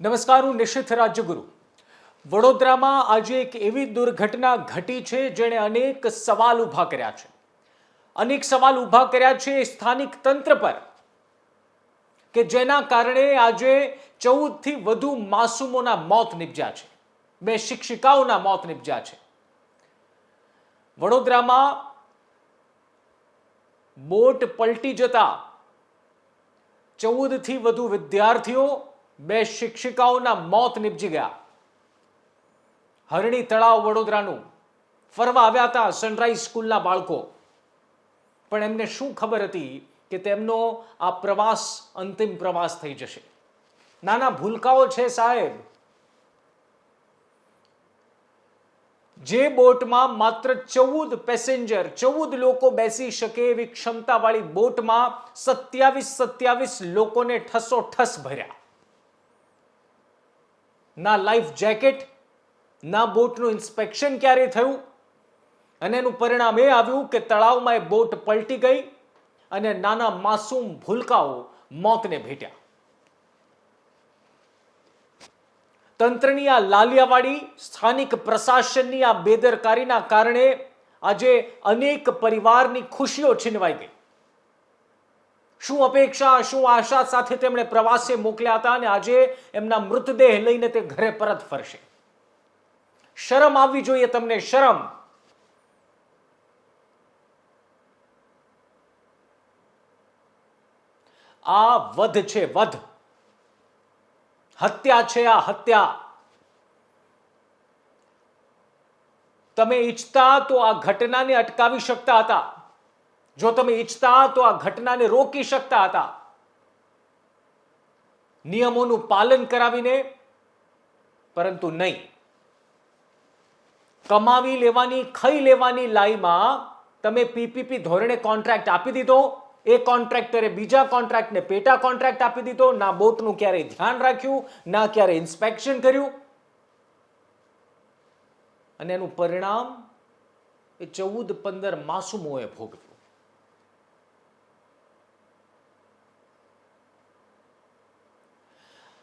નમસ્કાર હું નિશિથ રાજ્યગુરુ વડોદરામાં આજે એક એવી દુર્ઘટના ઘટી છે જેણે અનેક સવાલ ઊભા કર્યા છે. અનેક સવાલ ઊભા કર્યા છે સ્થાનિક તંત્ર પર કે જેના કારણે આજે ચૌદથી વધુ માસૂમોના મોત નિપજ્યા છે. બે શિક્ષિકાઓના મોત નિપજ્યા છે. વડોદરામાં બોટ પલટી જતા ચૌદથી વધુ વિદ્યાર્થીઓ બે શિક્ષિકાઓના મોત નિપજી ગયા. હરણી તળાવ વડોદરાનું. ફરવા આવ્યા હતા સનરાઈઝ સ્કૂલના બાળકો. પણ એમને શું ખબર હતી કે તેમનો આ પ્રવાસ અંતિમ પ્રવાસ થઈ જશે? નાના ભૂલકાઓ છે સાહેબ. જે બોટમાં માત્ર ચૌદ પેસેન્જર, ચૌદ લોકો બેસી શકે એવી ક્ષમતાવાળી બોટમાં સત્યાવીસ સત્યાવીસ લોકોને ઠસો ઠસ ભર્યા. ના લાઈફ જેકેટ, ના બોટનું ઇન્સ્પેક્શન ક્યારે થયું? અને એનું પરિણામ એ આવ્યું કે તળાવમાં એ બોટ પલટી ગઈ અને નાના માસૂમ ભૂલકાઓ મોતને ભેટ્યા. તંત્રની આ લાલિયાવાડી સ્થાનિક પ્રશાસનની આ બેદરકારીના કારણે આજે અનેક પરિવારની ખુશીઓ છીનવાઈ ગઈ. શું અપેક્ષા, શું આશા સાથે તેમણે પ્રવાસે મોકલ્યા હતા અને આજે એમના મૃતદેહ લઈને તે ઘરે પરત ફરશે? શરમ આવવી જોઈએ તમને, શરમ. આ વધ છે, વધ. હત્યા છે, આ હત્યા. તમે ઈચ્છતા તો આ ઘટનાને અટકાવી શકતા હતા. જો તમે ઈચ્છતા તો આ ઘટનાને રોકી શકતા હતા. નિયમોનું પાલન કરાવીને, પરંતુ નહીં. કમાવી લેવાની, ખાઈ લેવાની લાઈમાં તમે પીપીપી ધોરણે કોન્ટ્રાક્ટ આપી દીધો. એ કોન્ટ્રાક્ટરે બીજા કોન્ટ્રાક્ટને પેટા કોન્ટ્રાક્ટ આપી દીધો. ના બોટનું ક્યારેય ધ્યાન રાખ્યું, ના ક્યારે ઇન્સ્પેક્શન કર્યું. અને એનું પરિણામ એ ચૌદ પંદર માસુમોએ ભોગવ્યું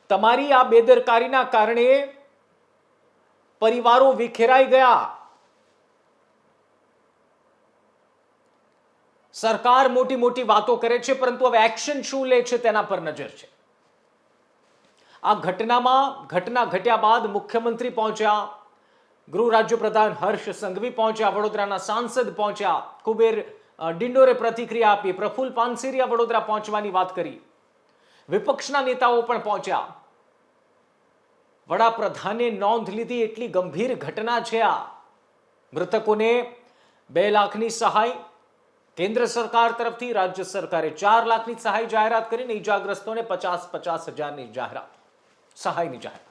તમારી આ બેદરકારીના કારણે પરિવારો વિખેરાઈ ગયા. સરકાર મોટી મોટી વાતો કરે છે, પરંતુ હવે એક્શન શું લે છે તેના પર નજર છે. આ ઘટનામાં, ઘટના ઘટ્યા બાદ મુખ્યમંત્રી પહોંચ્યા, ગૃહ રાજ્ય પ્રધાન હર્ષ સંઘવી પહોંચ્યા, વડોદરાના સાંસદ પહોંચ્યા, કુબેર ડિંડોરે પ્રતિક્રિયા આપી, પ્રફુલ પાનસેરિયા વડોદરા પહોંચવાની વાત કરી. વિપક્ષના નેતાઓ પણ પહોંચ્યા. વડાપ્રધાને નોંધ લીધી એટલી ગંભીર ઘટના છે આ. મૃતકોને બે લાખની સહાય, કેન્દ્ર સરકાર તરફથી રાજ્ય સરકારે ચાર લાખની સહાય જાહેરાત કરીને ઈજાગ્રસ્તોને પચાસ પચાસ હજારની જાહેરાત, સહાયની જાહેરાત.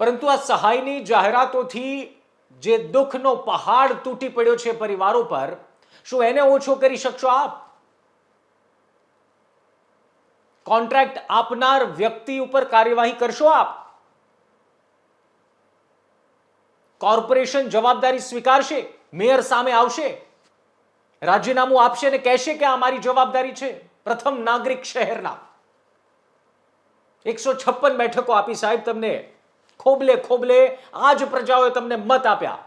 પરંતુ આ સહાયની જાહેરાતોથી જે દુઃખનો પહાડ તૂટી પડ્યો છે પરિવારો પર, શું એને ઓછો કરી શકશો આપ? કોન્ટ્રાક્ટ આપનાર વ્યક્તિ ઉપર કાર્યવાહી કરશો આપ? કોર્પોરેશન જવાબદારી સ્વીકારશે? મેયર સામે આવશે? રાજીનામું આપશે ને કહેશે કે આ મારી જવાબદારી છે? પ્રથમ નાગરિક શહેરના. એકસો છપ્પન બેઠકો આપી સાહેબ તમને. ખોબલે ખોબલે આ જ પ્રજાઓએ તમને મત આપ્યા.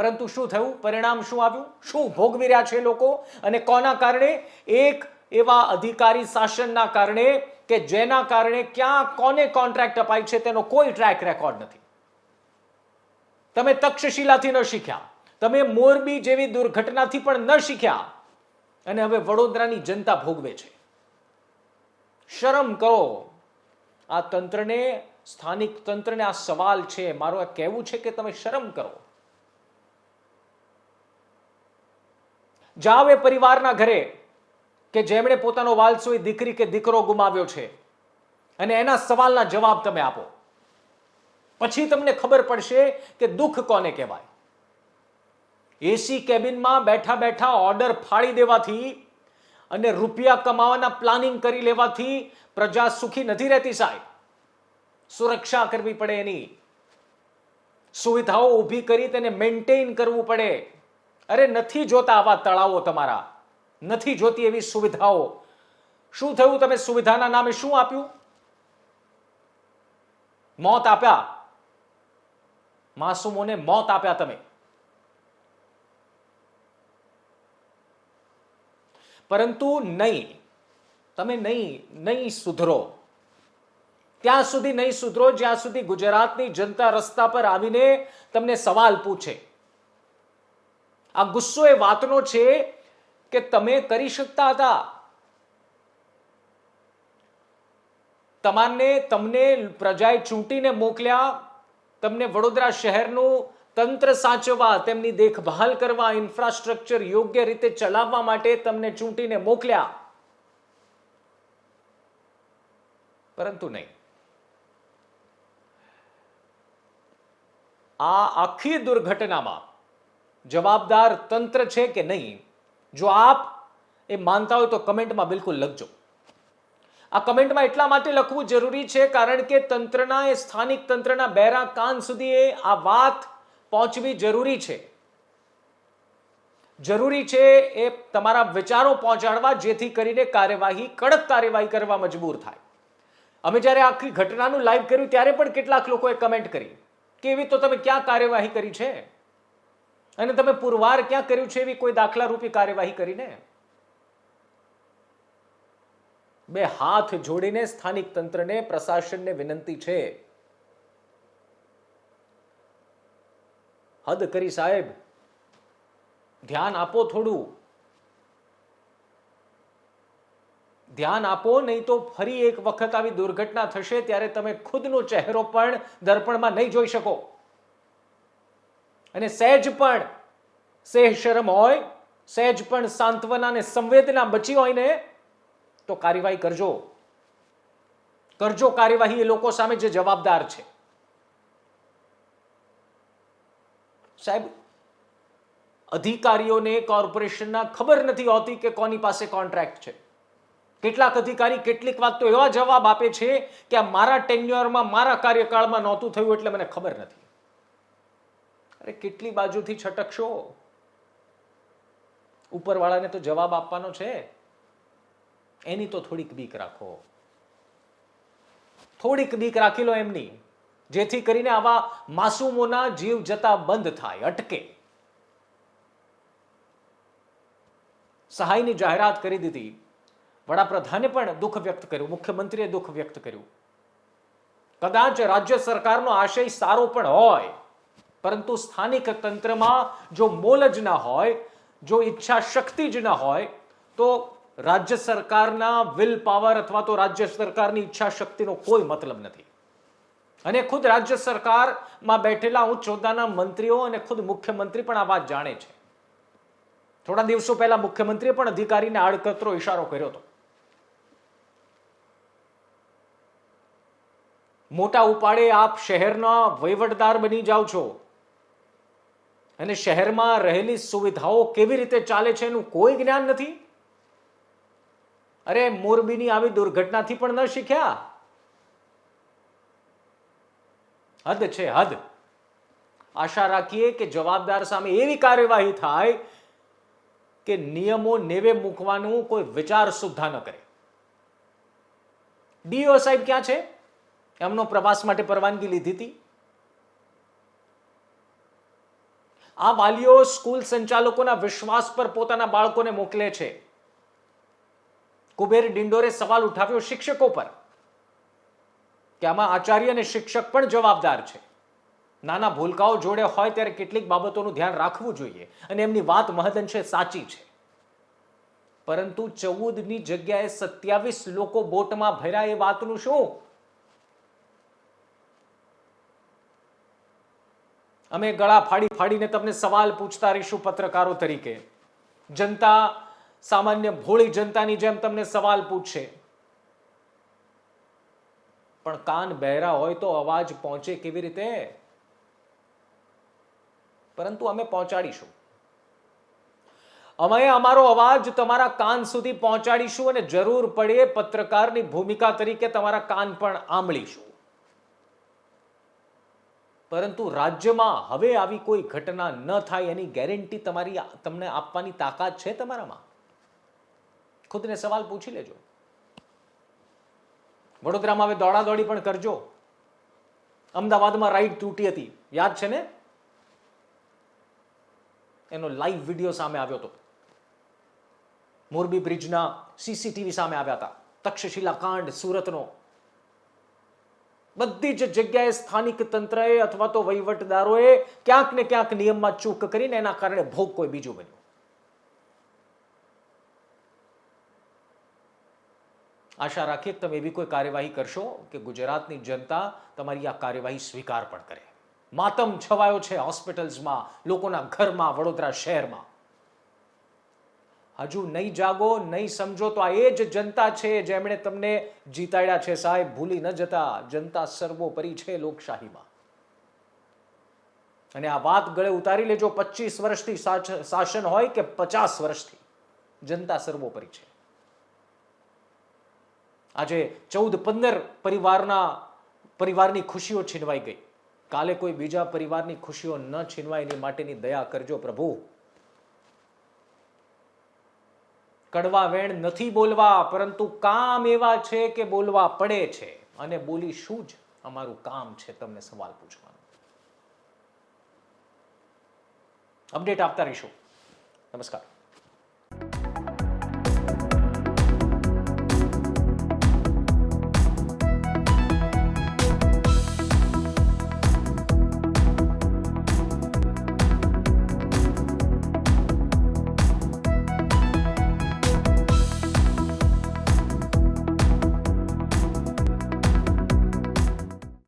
પરંતુ શું થયું? પરિણામ શું આવ્યું? શું ભોગવી રહ્યા છે લોકો? અને કોના કારણે? એક એવા અધિકારી શાસનના કારણે કે જેના કારણે ક્યાં કોને કોન્ટ્રાક્ટ અપાય છે તેનો કોઈ ટ્રેક રેકોર્ડ નથી. તમે તક્ષશિલાથી ન શીખ્યા. તમે મોરબી જેવી દુર્ઘટનાથી પણ ન શીખ્યા. અને હવે વડોદરાની જનતા ભોગવે છે. શરમ કરો. આ તંત્રને, સ્થાનિક તંત્રને આ સવાલ છે. મારું આ કહેવું છે કે તમે શરમ કરો. જાવ એ પરિવારના ઘરે કે જેમણે પોતાનો વાલસોઈ દીકરી કે દીકરો ગુમાવ્યો છે. અને એના સવાલના જવાબ તમે આપો. પછી તમને ખબર પડશે કે દુઃખ કોને કહેવાય. એસી કેબિનમાં બેઠા બેઠા ઓર્ડર ફાડી દેવાથી અને રૂપિયા કમાવાના પ્લાનિંગ કરી લેવાથી પ્રજા સુખી નથી રહેતી સાહેબ. સુરક્ષા કરવી પડે એની. સુવિધાઓ ઊભી કરી તેને મેન્ટેન કરવું પડે. અરે નથી જોતા આવા તળાવો તમારા. નથી જોતી એવી સુવિધાઓ. શું થયું તમે સુવિધાના નામે શું આપ્યું? મોત આપ્યા. માસૂમોને મોત આપ્યા તમે. પરંતુ નહીં. તમે નહીં નહીં સુધરો. ત્યાં સુધી નહીં સુધરો, જ્યાં સુધી ગુજરાતની જનતા રસ્તા પર આવીને તમને સવાલ પૂછે. આ ગુસ્સો એ વાતનો છે કે તમે કરી શકતા હતા. તમારને તમને પ્રજાએ ચૂંટીને મોકલ્યા, તમને વડોદરા શહેરનું તંત્ર સાચવવા, તેમની દેખભાલ કરવા, ઇન્ફ્રાસ્ટ્રક્ચર યોગ્ય રીતે ચલાવવા માટે તમને ચૂંટીને મોકલ્યા. પરંતુ નહીં. આ આખી દુર્ઘટનામાં જવાબદાર તંત્ર છે કે નહીં? જો આપ એ માનતા હોય તો કમેન્ટમાં બિલકુલ લખજો. આ કમેન્ટમાં એટલા માટે લખવું જરૂરી છે કારણ કે તંત્રના એ સ્થાનિક તંત્રના બેરા કાન સુધી એ આ વાત પહોંચવી જરૂરી છે. જરૂરી છે એ તમારા વિચારો પહોંચાડવા જેથી કરીને કાર્યવાહી, કડક કાર્યવાહી કરવા મજબૂર થાય. અમે જ્યારે આખી ઘટનાનું લાઈવ કર્યું ત્યારે પણ કેટલાક લોકોએ કમેન્ટ કરી. કે એવી તો તમે ક્યાં કાર્યવાહી કરી છે? અને તમે પુરવાર ક્યાં કર્યું છે એવી કોઈ દાખલા રૂપી કાર્યવાહી કરીને? બે હાથ જોડીને સ્થાનિક તંત્રને, પ્રશાસનને વિનંતી છે. હદ કરી સાહેબ. ધ્યાન આપો થોડું. ધ્યાન આપો, નહીં તો ફરી એક વખત આવી દુર્ઘટના થશે ત્યારે તમે ખુદનો ચહેરો પણ દર્પણમાં નહીં જોઈ શકો. અને સહેજ પણ સેહ શરમ હોય, સહેજ પણ સાંત્વના અને સંવેદના બચી હોય ને, તો કાર્યવાહી કરજો. કરજો કાર્યવાહી એ લોકો સામે જે જવાબદાર છે. સાહેબ, અધિકારીઓને કોર્પોરેશનના ખબર નથી હોતી કે કોની પાસે કોન્ટ્રાક્ટ છે. કેટલાક અધિકારી કેટલીક વાત તો એવા જવાબ આપે છે કે મારા ટેન્યુઅરમાં મારા કાર્યકાળમાં નહોતું થયું એટલે મને ખબર નથી. અરે કેટલી બાજુથી છટકશો? ઉપરવાળાને તો જવાબ આપવાનો છે. એની તો થોડીક બીક રાખો. થોડીક બીક રાખી લો એમની, જેથી કરીને આવા માસુમોના જીવ જતા બંધ થાય, અટકે. સહાયની જાહેરાત કરી દીધી. વડાપ્રધાને પણ દુઃખ વ્યક્ત કર્યું, મુખ્યમંત્રીએ દુઃખ વ્યક્ત કર્યું. કદાચ રાજ્ય સરકારનો આશય સારો પણ હોય. પરંતુ સ્થાનિક તંત્રમાં જો મોલ જ ના હોય, જો ઈચ્છા શક્તિ જ ના હોય, તો રાજ્ય સરકારના વિલ પાવર અથવા તો રાજ્ય સરકારની ઈચ્છા શક્તિનો કોઈ મતલબ નથી. અને ખુદ રાજ્ય સરકારમાં બેઠેલા ઉચ્ચ હોદ્દાના મંત્રીઓ અને ખુદ મુખ્યમંત્રી પણ આ વાત જાણે છે. થોડા દિવસો પહેલા મુખ્યમંત્રીએ પણ અધિકારીને આડકતરો ઇશારો કર્યો હતો. મોટા ઉપાડે આપ શહેરના વહીવટદાર બની જાઓ છો. અને શહેરમાં રહેલી સુવિધાઓ કેવી રીતે ચાલે છે એનું કોઈ જ્ઞાન નથી? અરે, મોરબીની આવી દુર્ઘટનાથી પણ ન શીખ્યા? હદ છે, હદ. આશા રાખીએ કે જવાબદાર સામે એવી કાર્યવાહી થાય કે નિયમો નેવે મૂકવાનું કોઈ વિચાર સુદ્ધા ન કરે. ડીઓ સાહેબ ક્યાં છે? એમનો પ્રવાસ માટે પરવાનગી લીધી હતી. આ વાલીઓ સ્કૂલ સંચાલકોના વિશ્વાસ પર પોતાના બાળકોને મોકલે છે. કુબેર ડિંડોરે સવાલ ઉઠાવ્યો શિક્ષકો પર કે આમાં આચાર્ય અને શિક્ષક પણ જવાબદાર છે. નાના ભૂલકાઓ જોડે હોય ત્યારે કેટલીક બાબતોનું ધ્યાન રાખવું જોઈએ અને એમની વાત મહદઅંશે સાચી છે. પરંતુ ચૌદની જગ્યાએ સત્યાવીસ લોકો બોટમાં ભર્યા એ વાતનું શું? અમે ગળા ફાડી ફાડીને તમને સવાલ પૂછતા રહીશું પત્રકારો તરીકે. જનતા, સામાન્ય ભોળી જનતાની જેમ તમને સવાલ પૂછશે પણ કાન બહેરા હોય તો અવાજ પહોંચે કેવી રીતે? પરંતુ અમે પહોંચાડીશું. અમે અમારો અવાજ તમારા કાન સુધી પહોંચાડીશું અને જરૂર પડે પત્રકારની ભૂમિકા તરીકે તમારા કાન પણ આંબળીશું. પરંતુ રાજ્યમાં હવે આવી કોઈ ઘટના ન થાય એની ગેરંટી તમારી તમને આપવાની તાકાત છે તમારામાં? ખુદને સવાલ પૂછી લેજો. વડોદરામાં હવે દોડાદોડી પણ કરજો. અમદાવાદમાં રાઈડ તૂટી હતી. યાદ છે ને? એનો લાઈવ વીડિયો સામે આવ્યો હતો. મોરબી બ્રિજના સીસીટીવી સામે આવ્યા હતા. તક્ષશિલા કાંડ સુરતનો. બધી જ જગ્યાએ સ્થાનિક તંત્રએ અથવા તો વહીવટદારોએ ક્યાંક ને ક્યાંક નિયમમાં ચૂક કરીને એના કારણે ભોગ કોઈ બીજું બન્યું. આશા રાખીએ તમે એવી કોઈ કાર્યવાહી કરશો કે ગુજરાતની જનતા તમારી આ કાર્યવાહી સ્વીકાર પણ કરે. માતમ છવાયો છે હોસ્પિટલ્સમાં, લોકોના ઘરમાં, વડોદરા શહેરમાં. હજુ નહીં જાગો, નહીં સમજો તો આ એ જ જનતા છે જેમણે તમને જીતાડ્યા છે સાહેબ. ભૂલી ન જતા જનતા સર્વોપરી છે લોકશાહીમાં. અને આ વાત ગળે ઉતારી લેજો, પચીસ વર્ષથી શાસન હોય કે પચાસ વર્ષથી? જનતા સર્વોપરી છે. આજે ચૌદ પંદર પરિવારના, પરિવારની ખુશીઓ છીનવાઈ ગઈ. કાલે કોઈ બીજા પરિવારની ખુશીઓ ન છીનવાય એની માટેની દયા કરજો પ્રભુ. કડવા વેણ નથી બોલવા, પરંતુ કામ એવા છે કે બોલવા પડે છે. અને બોલી શું જ અમારું કામ છે, તમને સવાલ પૂછવાનું. અપડેટ આપતા રહીશું. નમસ્કાર.